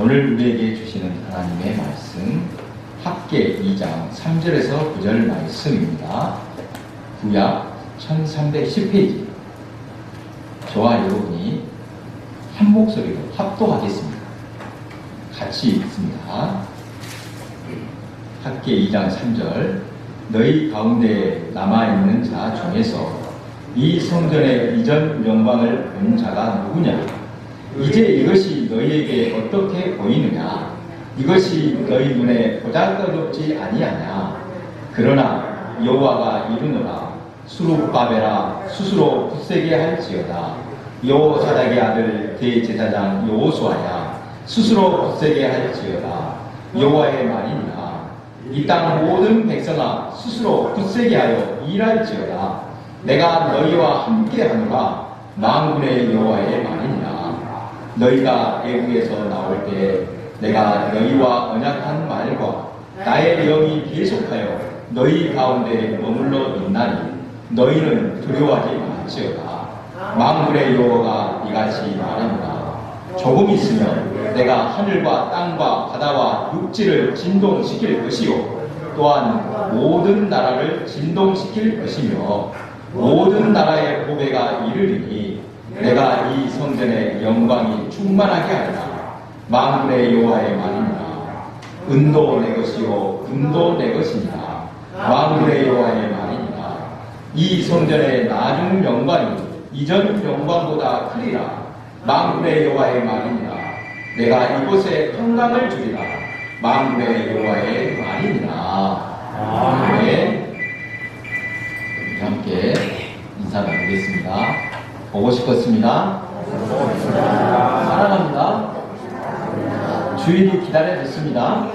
오늘 우리에게 주시는 하나님의 말씀 학계 2장 3절에서 9절 말씀입니다. 구약 1310페이지 저와 여러분이 한 목소리로 합독하겠습니다. 같이 읽습니다. 학계 2장 3절 너희 가운데 남아있는 자 중에서 이 성전의 이전 영광을 본 자가 누구냐? 이제 이것이 너희에게 어떻게 보이느냐? 이것이 너희 눈에 보잘것없지 아니하냐? 그러나 여호와가 이르노라 수룹바벨아 스스로 굳세게 할지어다. 여호사닥의 아들 대제사장 여호수아야 스스로 굳세게 할지어다. 여호와의 말이니라. 이 땅 모든 백성아 스스로 굳세게 하여 일할지어다. 내가 너희와 함께 하노라. 망군의 여호와의 말이니라 너희가 애국에서 나올 때 내가 너희와 언약한 말과 나의 영이 계속하여 너희 가운데 머물러 있나니 너희는 두려워하지 말지어다. 망군의 여호와가 이같이 말하노라 조금 있으면 내가 하늘과 땅과 바다와 육지를 진동시킬 것이요 또한 모든 나라를 진동시킬 것이며 모든 나라의 보배가 이르리니 내가 이 성전의 영광이 충만하게 하리라 만군의 여호와의 말이니라 은도 내 것이요 금도 내 것이니라 만군의 여호와의 말이니라 이 성전의 나중 영광이 이전 영광보다 크리라. 만군의 여호와의 말이니라 내가 이곳에 평강을 주리라. 만군의 여호와의 말이니라 아멘 우리 함께 인사 나누겠습니다 보고 싶었습니다. 사랑합니다. 주일이 기다려졌습니다.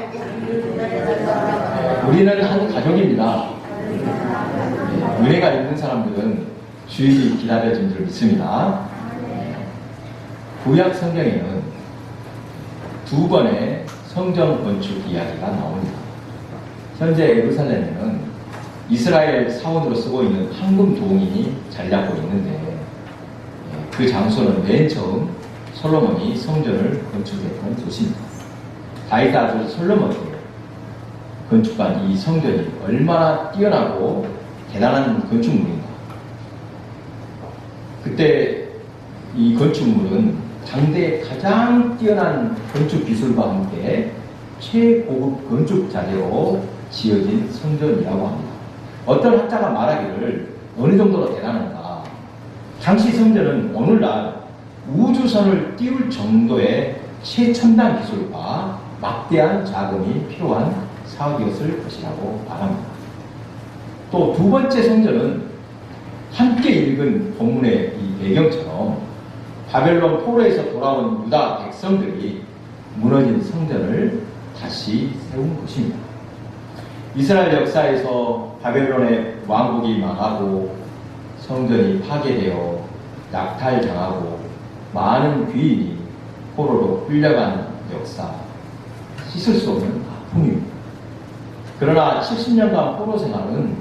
우리는 한 가족입니다. 네, 은혜가 있는 사람들은 주일이 기다려진 줄 믿습니다. 구약 성경에는 두 번의 성전 건축 이야기가 나옵니다. 현재 예루살렘에는 이스라엘 사원으로 쓰고 있는 황금 동인이 잘나고 있는데 예, 그 장소는 맨 처음 솔로몬이 성전을 건축했던 곳입니다. 다윗 아들 솔로몬이 건축한 이 성전이 얼마나 뛰어나고 대단한 건축물인가. 그때 이 건축물은 당대 가장 뛰어난 건축 기술과 함께 최고급 건축 자재로 지어진 성전이라고 합니다. 어떤 학자가 말하기를 어느 정도로 대단한가. 당시 성전은 오늘날 우주선을 띄울 정도의 최첨단 기술과 막대한 자금이 필요한 사업이었을 것이라고 말합니다. 또 두 번째 성전은 함께 읽은 본문의 이 배경처럼 바벨론 포로에서 돌아온 유다 백성들이 무너진 성전을 다시 세운 것입니다. 이스라엘 역사에서 바벨론의 왕국이 망하고 성전이 파괴되어 낙탈당하고 많은 귀인이 포로로 끌려간 역사, 씻을 수 없는 아픔입니다. 그러나 70년간 포로 생활은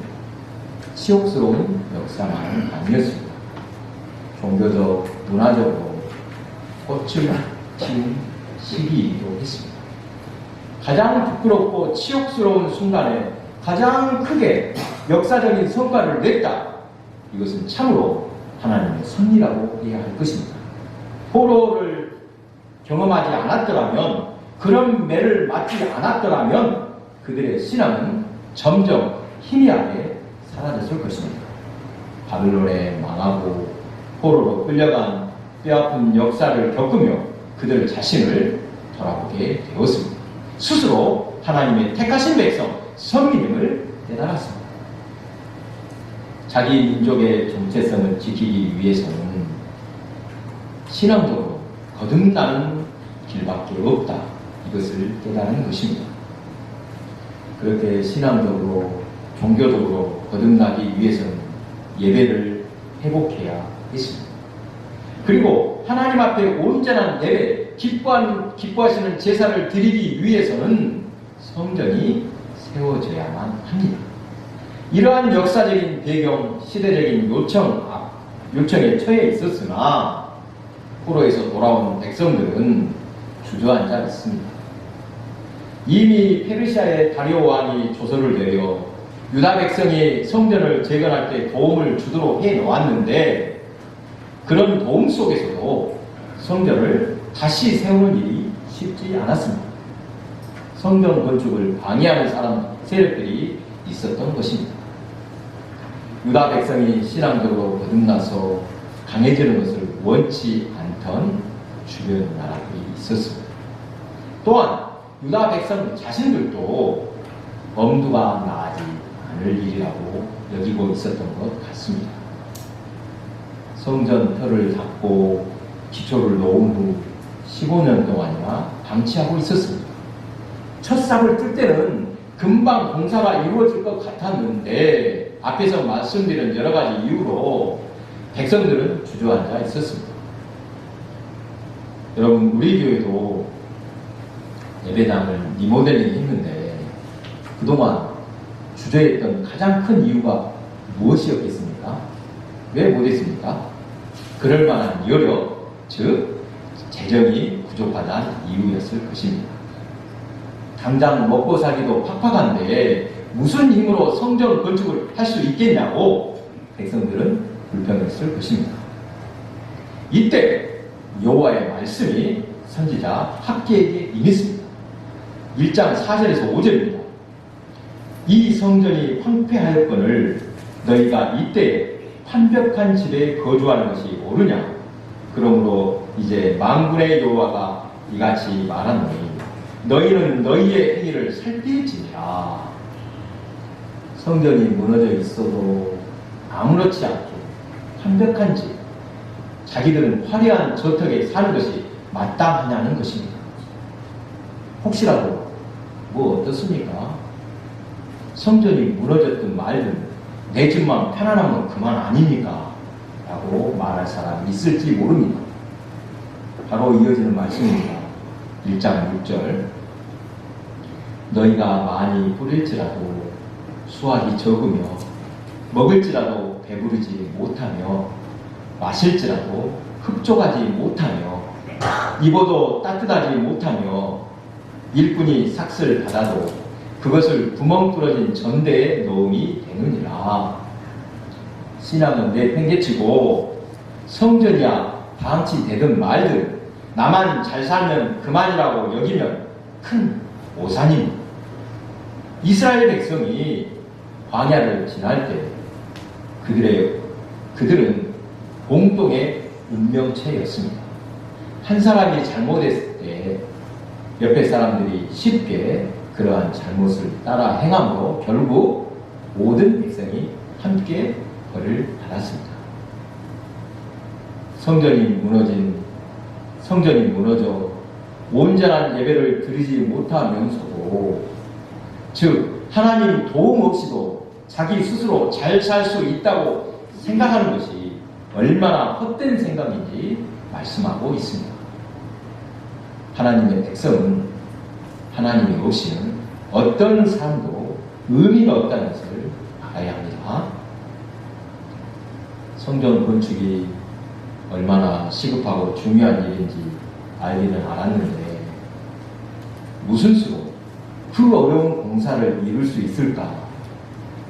치욕스러운 역사만은 아니었습니다. 종교적, 문화적으로 꽃을 피운 시기이기도 했습니다. 가장 부끄럽고 치욕스러운 순간에 가장 크게 역사적인 성과를 냈다. 이것은 참으로 하나님의 섭리라고 해야 할 것입니다. 포로를 경험하지 않았더라면, 그런 매를 맞지 않았더라면, 그들의 신앙은 점점 희미하게 사라졌을 것입니다. 바빌론에 망하고 포로로 끌려간 뼈아픈 역사를 겪으며 그들 자신을 돌아보게 되었습니다. 스스로 하나님의 택하신 백성, 선민임을 깨달았습니다. 자기 민족의 정체성을 지키기 위해서는 신앙적으로 거듭나는 길밖에 없다. 이것을 깨달은 것입니다. 그렇게 신앙적으로, 종교적으로 거듭나기 위해서는 예배를 회복해야 했습니다. 그리고 하나님 앞에 온전한 예배, 기뻐하는, 기뻐하시는 제사를 드리기 위해서는 성전이 세워져야만 합니다. 이러한 역사적인 배경, 시대적인 요청, 아, 요청에 처해 있었으나 포로에서 돌아온 백성들은 주저앉아 있습니다. 이미 페르시아의 다리오 왕이 조서를 내려 유다 백성이 성전을 재건할 때 도움을 주도록 해 놓았는데 그런 도움 속에서도 성전을 다시 세우는 일이 쉽지 않았습니다. 성전 건축을 방해하는 사람 세력들이 있었던 것입니다. 유다 백성이 신앙적으로 거듭나서 강해지는 것을 원치 않던 주변 나라들이 있었습니다. 또한 유다 백성 자신들도 엄두가 나지 않을 일이라고 여기고 있었던 것 같습니다. 성전 터를 닫고 기초를 놓은 후 15년 동안이나 방치하고 있었습니다. 첫 삽을 뜰 때는 금방 공사가 이루어질 것 같았는데 앞에서 말씀드린 여러 가지 이유로 백성들은 주저앉아 있었습니다. 여러분 우리 교회도 예배당을 리모델링 했는데 그동안 주저했던 가장 큰 이유가 무엇이었겠습니까? 왜 못했습니까? 그럴 만한 여력, 즉 재정이 부족하다는 이유였을 것입니다. 당장 먹고 살기도 팍팍한데 무슨 힘으로 성전 건축을 할 수 있겠냐고 백성들은 불평했을 것입니다. 이때 여호와의 말씀이 선지자 학계에게 임했습니다. 1장 4절에서 5절입니다. 이 성전이 황폐하였거늘 너희가 이때 판벽한 집에 거주하는 것이 옳으냐? 그러므로 이제 만군의 여호와가 이같이 말하노니 너희는 너희의 행위를 살필지니라. 성전이 무너져 있어도 아무렇지 않게 완벽한 집, 자기들은 화려한 저택에 사는 것이 마땅하냐는 것입니다. 혹시라도 뭐 어떻습니까? 성전이 무너졌든 말든 내 집만 편안하면 그만 아닙니까? 라고 말할 사람이 있을지 모릅니다. 바로 이어지는 말씀입니다. 1장 6절 너희가 많이 뿌릴지라도 수확이 적으며 먹을지라도 배부르지 못하며 마실지라도 흡족하지 못하며 입어도 따뜻하지 못하며 일꾼이 삭슬 받아도 그것을 구멍 뚫어진 전대에 넣음이 되느니라 신앙은 내 팽개치고 성전이야 방치되든 말든 나만 잘 살면 그만이라고 여기면 큰 오산입니다. 이스라엘 백성이 광야를 지날 때 그들의 그들은 공동의 운명체였습니다. 한 사람이 잘못했을 때 옆에 사람들이 쉽게 그러한 잘못을 따라 행함으로 결국 모든 백성이 함께 벌을 받았습니다. 성전이 무너진 성전이 무너져 온전한 예배를 드리지 못하면서도 즉 하나님 도움 없이도 자기 스스로 잘 살 수 있다고 생각하는 것이 얼마나 헛된 생각인지 말씀하고 있습니다. 하나님의 백성은 하나님이 없이는 어떤 삶도 의미가 없다는 것을 알아야 합니다. 성전 건축이 얼마나 시급하고 중요한 일인지 알기는 알았는데 무슨 수로 그 어려운 공사를 이룰 수 있을까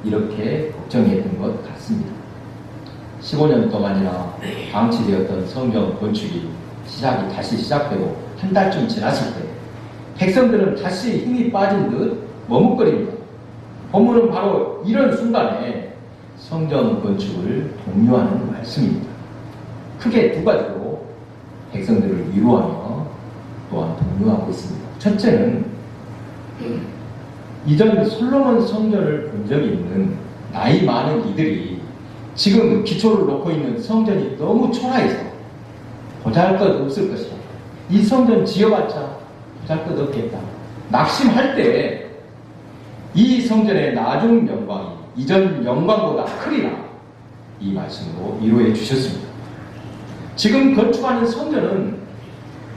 이렇게 걱정했던 것 같습니다. 15년 동안이나 방치되었던 성전 건축이 시작이 다시 시작되고 한 달쯤 지났을 때 백성들은 다시 힘이 빠진 듯 머뭇거립니다. 본문은 바로 이런 순간에 성전 건축을 독려하는 말씀입니다. 크게 두 가지로 백성들을 위로하며 또한 독려하고 있습니다. 첫째는 이전 솔로몬 성전을 본 적이 있는 나이 많은 이들이 지금 기초를 놓고 있는 성전이 너무 초라해서 보잘 것 없을 것이다. 이 성전 지어봤자 보잘 것 없겠다. 낙심할 때 이 성전의 나중 영광이 이전 영광보다 크리라 이 말씀으로 위로해 주셨습니다. 지금 건축하는 성전은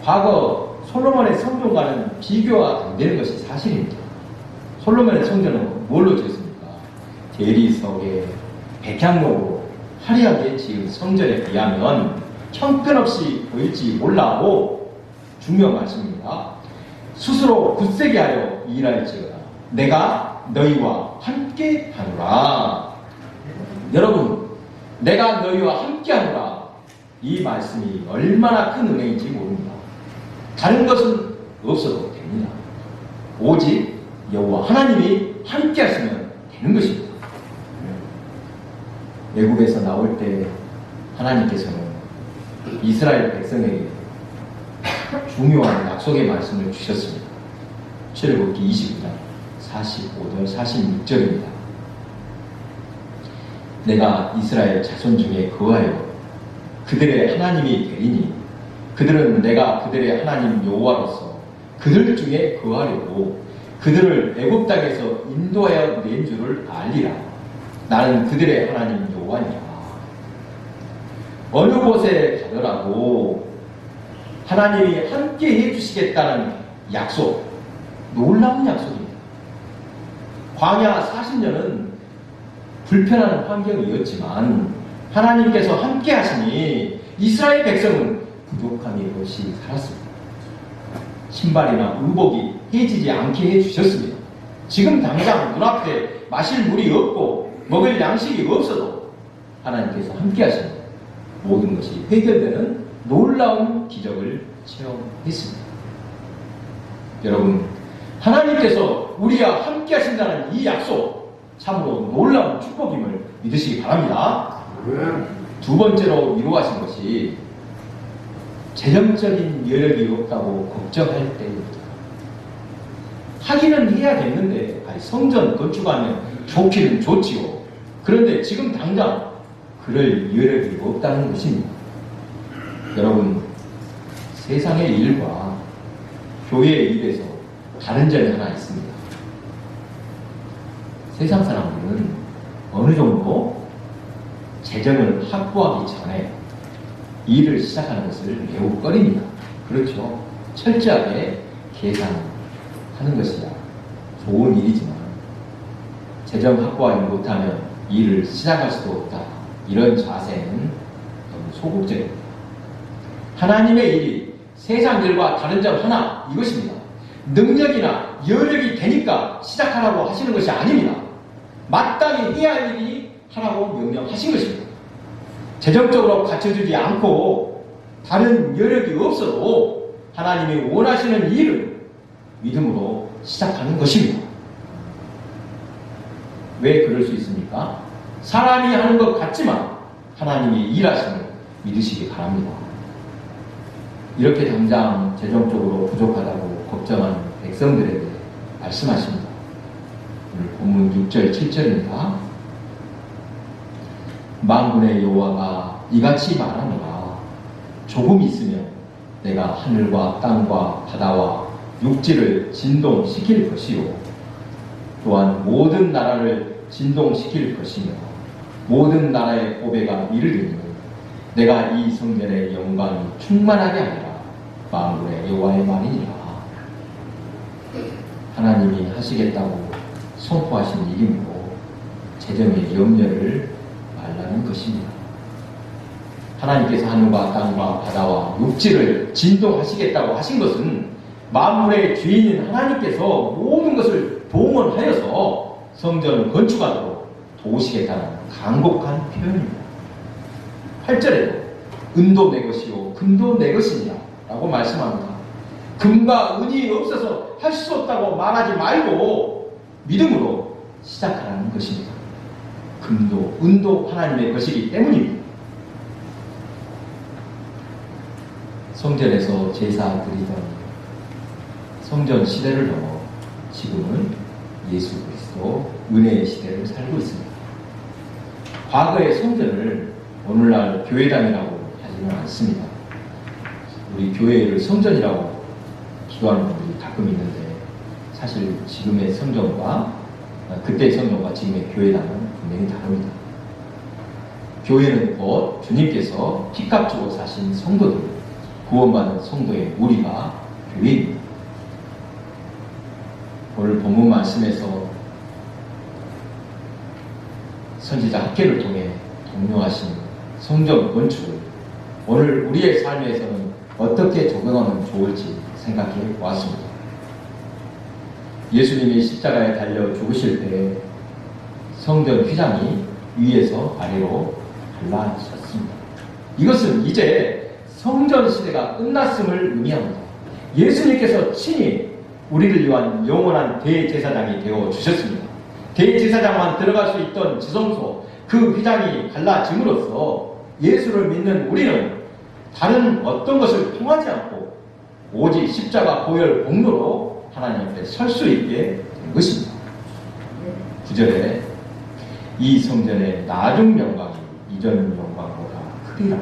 과거 솔로몬의 성전과는 비교가 안 되는 것이 사실입니다. 솔로몬의 성전은 뭘로 지었습니까? 대리석에 백향목으로 화려하게 지은 성전에 비하면 형편없이 보일지 몰라도 말씀입니다. 스스로 굳세게 하여 일할지어다. 내가 너희와 함께 하노라. 여러분, 내가 너희와 함께 하노라. 이 말씀이 얼마나 큰 은혜인지 모릅니다. 다른 것은 없어도 됩니다. 오직 여호와 하나님이 함께 하시면 되는 것입니다. 외국에서 나올 때 하나님께서는 이스라엘 백성에게 중요한 약속의 말씀을 주셨습니다. 출애굽기 29장 45절 46절입니다. 내가 이스라엘 자손 중에 거하여 그들의 하나님이 되리니 그들은 내가 그들의 하나님 여호와로서 그들 중에 거하려고 그들을 애굽 땅에서 인도하여 낸 줄을 알리라. 나는 그들의 하나님 여호와니라. 어느 곳에 가더라도 하나님이 함께 해주시겠다는 약속, 놀라운 약속입니다. 광야 40년은 불편한 환경이었지만 하나님께서 함께 하시니 이스라엘 백성은 부족함이 없이 살았습니다. 신발이나 의복이 해지지 않게 해주셨습니다. 지금 당장 눈앞에 마실 물이 없고 먹을 양식이 없어도 하나님께서 함께 하시니 모든 것이 해결되는 놀라운 기적을 체험했습니다. 여러분, 하나님께서 우리와 함께 하신다는 이 약속, 참으로 놀라운 축복임을 믿으시기 바랍니다. 두 번째로 위로하신 것이 재정적인 여력이 없다고 걱정할 때입니다. 하기는 해야겠는데, 아니, 성전 건축하면 좋기는 좋지요. 그런데 지금 당장 그럴 여력이 없다는 것입니다. 여러분, 세상의 일과 교회의 일에서 다른 점이 하나 있습니다. 세상 사람들은 어느 정도 재정을 확보하기 전에 일을 시작하는 것을 매우 꺼립니다. 그렇죠. 철저하게 계산 하는 것이야. 좋은 일이지만 재정 확보하지 못하면 일을 시작할 수도 없다. 이런 자세는 너무 소극적입니다. 하나님의 일이 세상 일과 다른 점 하나 이것입니다. 능력이나 여력이 되니까 시작하라고 하시는 것이 아닙니다. 마땅히 해야 할 일이 하라고 명령하신 것입니다. 재정적으로 갖춰주지 않고 다른 여력이 없어도 하나님이 원하시는 일을 믿음으로 시작하는 것입니다. 왜 그럴 수 있습니까? 사람이 하는 것 같지만 하나님이 일하심을 믿으시기 바랍니다. 이렇게 당장 재정적으로 부족하다고 걱정하는 백성들에게 말씀하십니다. 오늘 본문 6절, 7절입니다. 만군의 여호와가 이같이 말하노라 조금 있으면 내가 하늘과 땅과 바다와 육지를 진동시킬 것이요 또한 모든 나라를 진동시킬 것이며 모든 나라의 고배가 이르리니 내가 이 성전의 영광이 충만하게 하리라 만군의 여호와의 말이니라 하나님이 하시겠다고 선포하신 일이므로 재정의 염려를 말라는 것입니다. 하나님께서 하늘과 땅과 바다와 육지를 진동하시겠다고 하신 것은 만물의 주인인 하나님께서 모든 것을 동원하여서 성전을 건축하도록 도우시겠다는 간곡한 표현입니다. 8절에도 은도 내 것이요 금도 내 것이냐 라고 말씀합니다. 금과 은이 없어서 할 수 없다고 말하지 말고 믿음으로 시작하라는 것입니다. 금도 은도 하나님의 것이기 때문입니다. 성전에서 제사 드리던 성전 시대를 넘어 지금은 예수 그리스도 은혜의 시대를 살고 있습니다. 과거의 성전을 오늘날 교회당이라고 하지는 않습니다. 우리 교회를 성전이라고 기도하는 분들이 가끔 있는데 사실 지금의 성전과 그때의 성전과 지금의 교회당은 분명히 다릅니다. 교회는 곧 주님께서 피값 주고 사신 성도들, 구원받은 성도의 무리가 교회입니다. 오늘 본문 말씀에서 선지자 학계를 통해 독려하신 성전 건축을 오늘 우리의 삶에서는 어떻게 적용하면 좋을지 생각해 보았습니다. 예수님이 십자가에 달려 죽으실 때 성전 휘장이 위에서 아래로 갈라졌습니다. 이것은 이제 성전 시대가 끝났음을 의미합니다. 예수님께서 친히 우리를 위한 영원한 대제사장이 되어 주셨습니다. 대제사장만 들어갈 수 있던 지성소 그 휘장이 갈라짐으로써 예수를 믿는 우리는 다른 어떤 것을 통하지 않고 오직 십자가 보혈 공로로 하나님 앞에 설 수 있게 된 것입니다. 9절에 이 성전의 나중 영광이 이전 영광보다 크리라.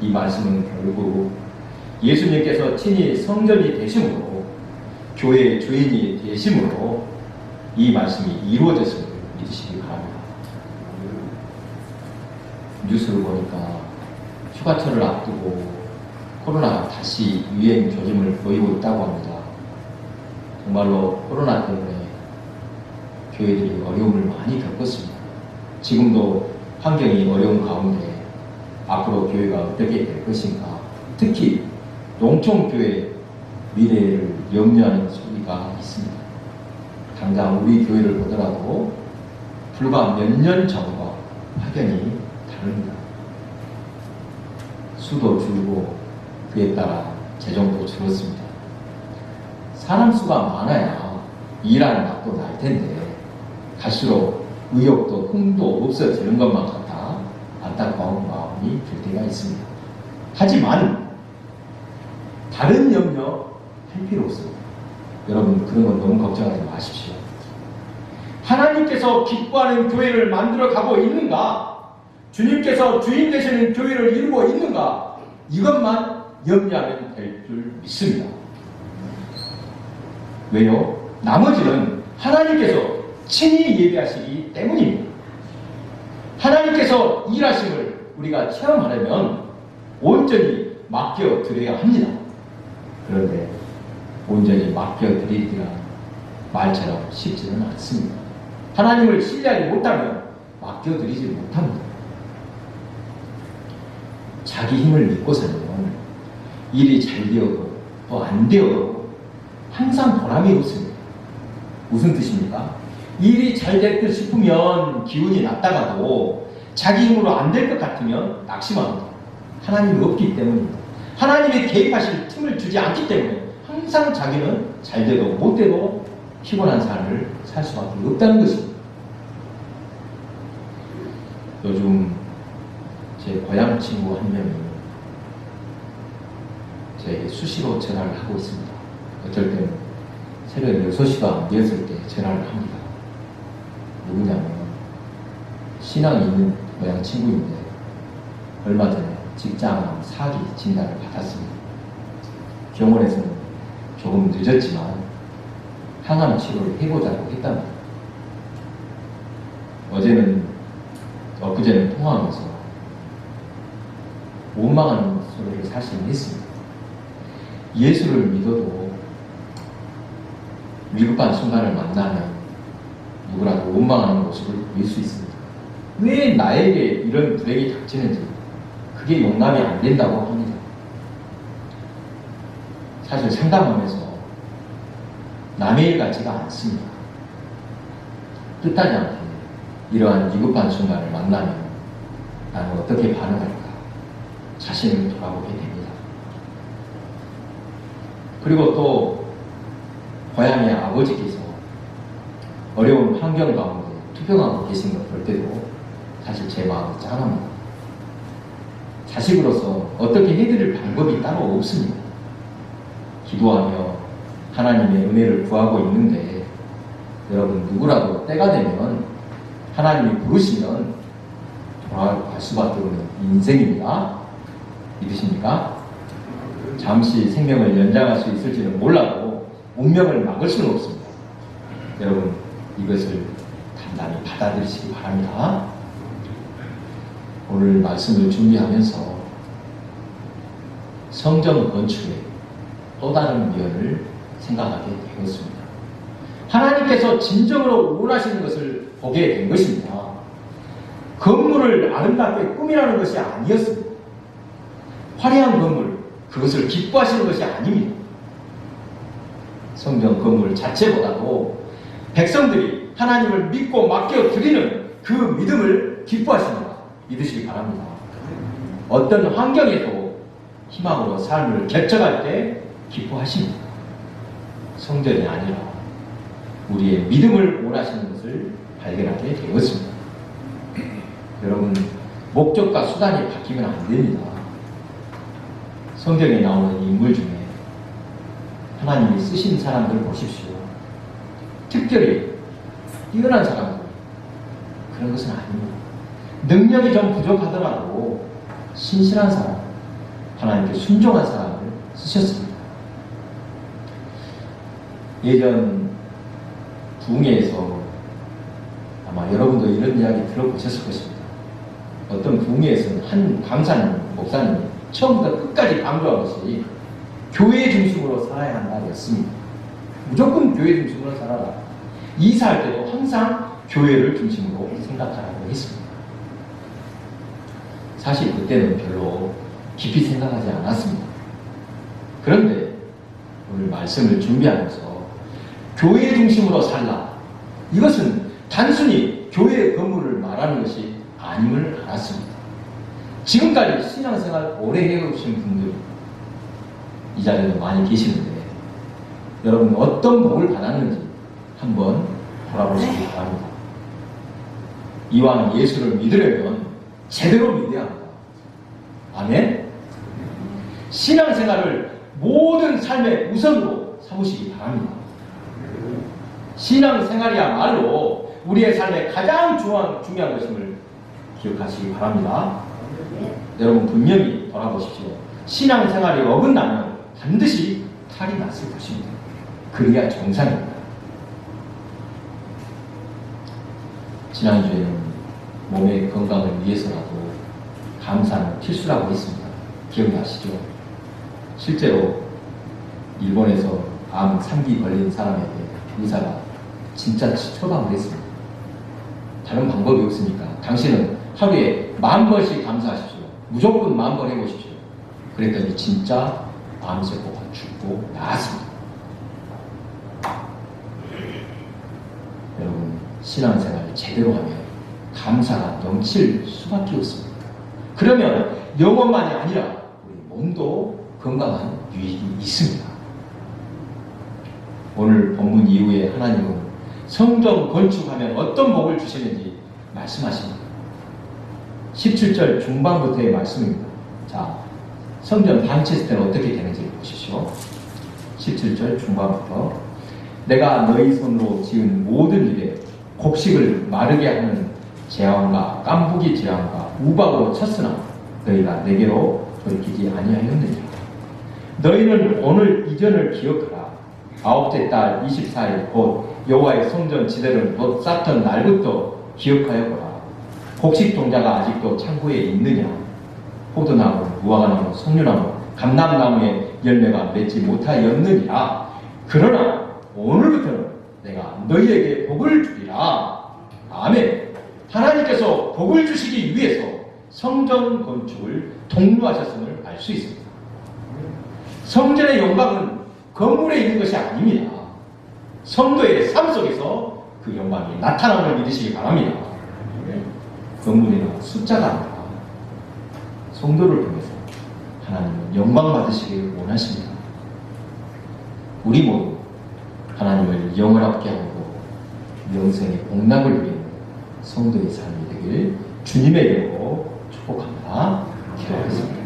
이 말씀은 결국 예수님께서 친히 성전이 되심으로 교회의 주인이 되심으로 이 말씀이 이루어졌음을 믿으시기 바랍니다. 뉴스를 보니까 휴가철을 앞두고 코로나가 다시 유행 조짐을 보이고 있다고 합니다. 정말로 코로나 때문에 교회들이 어려움을 많이 겪었습니다. 지금도 환경이 어려운 가운데 앞으로 교회가 어떻게 될 것인가 특히 농촌교회 미래를 염려하는 소리가 있습니다. 당장 우리 교회를 보더라도 불과 몇 년 전과 확연히 다릅니다. 수도 줄고 그에 따라 재정도 줄었습니다. 사람 수가 많아야 일하는 맛도 날 텐데 갈수록 의욕도 흥도 없어지는 것만 같아 안타까운 마음이 들 때가 있습니다. 하지만 다른 염려 할 필요 없습니다. 여러분 그런 건 너무 걱정하지 마십시오. 하나님께서 기뻐하는 교회를 만들어 가고 있는가? 주님께서 주인 되시는 교회를 이루고 있는가? 이것만 염려하면 될 줄 믿습니다. 왜요? 나머지는 하나님께서 친히 예배하시기 때문입니다. 하나님께서 일하심을 우리가 체험하려면 온전히 맡겨드려야 합니다. 그런데 온전히 맡겨드리기가 말처럼 쉽지는 않습니다. 하나님을 신뢰하지 못하면 맡겨드리지 못합니다. 자기 힘을 믿고서는 일이 잘 되어도 또 안 되어도 항상 보람이 없습니다. 무슨 뜻입니까? 일이 잘될듯 싶으면 기운이 났다가도 자기 힘으로 안 될 것 같으면 낙심합니다. 하나님이 없기 때문입니다. 하나님이 개입하실 틈을 주지 않기 때문에 항상 자기는 잘 돼도 못 돼도 피곤한 삶을 살 수밖에 없다는 것입니다. 요즘 제 고향 친구 한 명이 제게 수시로 전화를 하고 있습니다. 어쩔 때는 새벽 6시가 되었을 때 전화를 합니다. 누구냐면 신앙이 있는 고향 친구인데 얼마 전에 직장 사기 진단을 받았습니다. 병원에서는 조금 늦었지만 항암 치료를 해보자고 했답니다. 어제는 엊그제는 통화하면서 원망하는 소리를 사실 했습니다. 예수를 믿어도 위급한 순간을 만나면 누구라도 원망하는 모습을 보일 수 있습니다. 왜 나에게 이런 불행이 닥치는지 그게 용납이 안 된다고 합니다. 사실 상담하면서 남의 일 같지가 않습니다. 뜻하지 않게 이러한 위급한 순간을 만나면 나는 어떻게 반응할까 자신을 돌아보게 됩니다. 그리고 또 고향의 아버지께서 어려운 환경 가운데 투병하고 계신 걸 볼 때도 사실 제 마음이 짠합니다. 자식으로서 어떻게 해드릴 방법이 따로 없습니다. 기도하며 하나님의 은혜를 구하고 있는데 여러분 누구라도 때가 되면 하나님이 부르시면 돌아갈 수밖에 없는 인생입니다. 믿으십니까? 잠시 생명을 연장할 수 있을지는 몰라도 운명을 막을 수는 없습니다. 여러분 이것을 단단히 받아들이시기 바랍니다. 오늘 말씀을 준비하면서 성전 건축의 또 다른 면을 생각하게 되었습니다. 하나님께서 진정으로 원하시는 것을 보게 된 것입니다. 건물을 아름답게 꾸미라는 것이 아니었습니다. 화려한 건물, 그것을 기뻐하시는 것이 아닙니다. 성전 건물 자체보다도 백성들이 하나님을 믿고 맡겨 드리는 그 믿음을 기뻐하십니다. 믿으시기 바랍니다. 어떤 환경에도 희망으로 삶을 개척할 때 기뻐하십니다. 성전이 아니라 우리의 믿음을 원하시는 것을 발견하게 되었습니다. 여러분, 목적과 수단이 바뀌면 안 됩니다. 성경에 나오는 인물 중에 하나님이 쓰신 사람들 보십시오. 특별히 뛰어난 사람들 그런 것은 아닙니다. 능력이 좀 부족하더라도 신실한 사람, 하나님께 순종한 사람을 쓰셨습니다. 예전 부흥회에서 아마 여러분도 이런 이야기 들어보셨을 것입니다. 어떤 부흥회에서는 한 강사님, 목사님이 처음부터 끝까지 강조한 것이 교회 중심으로 살아야 한다였습니다. 무조건 교회 중심으로 살아라. 이사할 때도 항상 교회를 중심으로 생각하라고 했습니다. 사실 그때는 별로 깊이 생각하지 않았습니다. 그런데 오늘 말씀을 준비하면서 교회 중심으로 살라. 이것은 단순히 교회 건물을 말하는 것이 아님을 알았습니다. 지금까지 신앙생활 오래 해오신 분들 이 자리에도 많이 계시는데 여러분 어떤 복을 받았는지 한번 돌아보시기 바랍니다. 이왕 예수를 믿으려면 제대로 믿어야 합니다. 아멘? 신앙생활을 모든 삶의 우선으로 삼으시기 바랍니다. 신앙생활이야말로 우리의 삶에 가장 중요한, 중요한 것임을 기억하시기 바랍니다. 여러분 분명히 돌아보십시오. 신앙생활이 어긋나면 반드시 탈이 났을 것입니다. 그래야 정상입니다. 지난주에는 몸의 건강을 위해서라도 감사는 필수라고 했습니다. 기억나시죠? 실제로 일본에서 암 3기 걸린 사람에게 의사가 진짜 처방을 했습니다. 다른 방법이 없으니까 당신은 하루에 만 번씩 감사하십시오. 무조건 만 번 해보십시오. 그랬더니 진짜 암세포가 죽고 나았습니다. 여러분 신앙생활을 제대로 하면 감사가 넘칠 수밖에 없습니다. 그러면 영혼만이 아니라 우리 몸도 건강한 유익이 있습니다. 오늘 본문 이후에 하나님은 성전 건축하면 어떤 복을 주시는지 말씀하십니다. 17절 중반부터의 말씀입니다. 자, 성전 방치했을 때는 어떻게 되는지 보십시오. 17절 중반부터 내가 너희 손으로 지은 모든 일에 곡식을 마르게 하는 재앙과 깐부기 재앙과 우박으로 쳤으나 너희가 내게로 돌이키지 아니하였느냐 너희는 오늘 이전을 기억하라 아홉째 달 24일 곧 여호와의 성전 지대를 곧 쌓던 날부터 기억하여 보라. 곡식 동자가 아직도 창고에 있느냐? 포도나무, 무화과나무, 석류나무, 감람나무에 열매가 맺지 못하였느니라 그러나 오늘부터는 내가 너희에게 복을 주리라. 아멘. 하나님께서 복을 주시기 위해서 성전 건축을 독려하셨음을 알 수 있습니다. 성전의 영광은 건물에 있는 것이 아닙니다. 성도의 삶 속에서 그 영광이 나타남을 믿으시기 바랍니다. 건물에는 숫자가 아니라 성도를 통해서 하나님은 영광 받으시길 원하십니다. 우리 모두 하나님을 영원하게 하고 영생의 복락을 누리는 성도의 삶이 되길 주님의 이름으로 축복합니다. 기도하겠습니다.